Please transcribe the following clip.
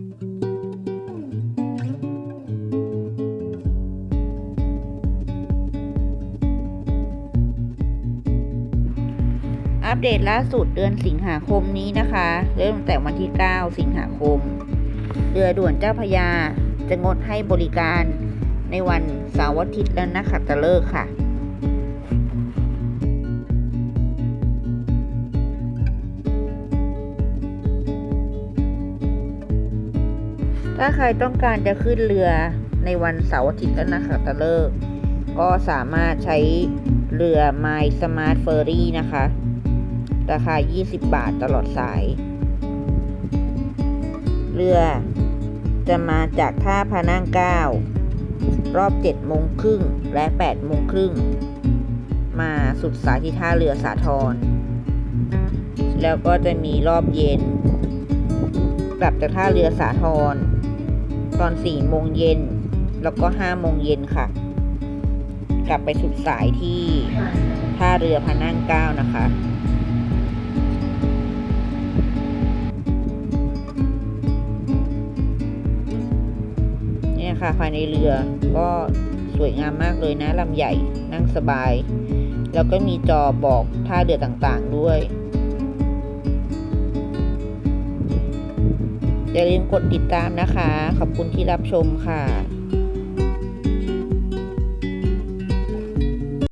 อัปเดตล่าสุดเดือนสิงหาคมนี้นะคะ เริ่มตั้งแต่วันที่ 9 สิงหาคม เรือด่วนเจ้าพยาจะงดให้บริการในวันเสาร์อาทิตย์และนักขัตฤกษ์ค่ะ ถ้าใครต้องการจะขึ้นเรือในวันเสาร์อาทิตย์และนักขัตฤกษ์ก็สามารถใช้เรือ My Smart Ferry นะคะ ราคา 20 บาทตลอดสาย เรือจะมาจากท่าพานั่งเก้ารอบ7โมงครึ่งและ8โมงครึ่งมาสุดสายที่ท่าเรือสาทรแล้วก็จะมีรอบเย็น กลับจากท่าเรือสาทร ตอน4โมงเย็น แล้วก็5โมงเย็นค่ะ กลับไปสุดสายที่ท่าเรือพานั่งเก้านะคะเนี่ยค่ะภายในเรือก็สวยงามมากเลยนะลำใหญ่นั่งสบาย แล้วก็มีจอบอกท่าเรือต่างๆด้วย อย่าลืมกดติดตามนะคะ ขอบคุณที่รับชมค่ะ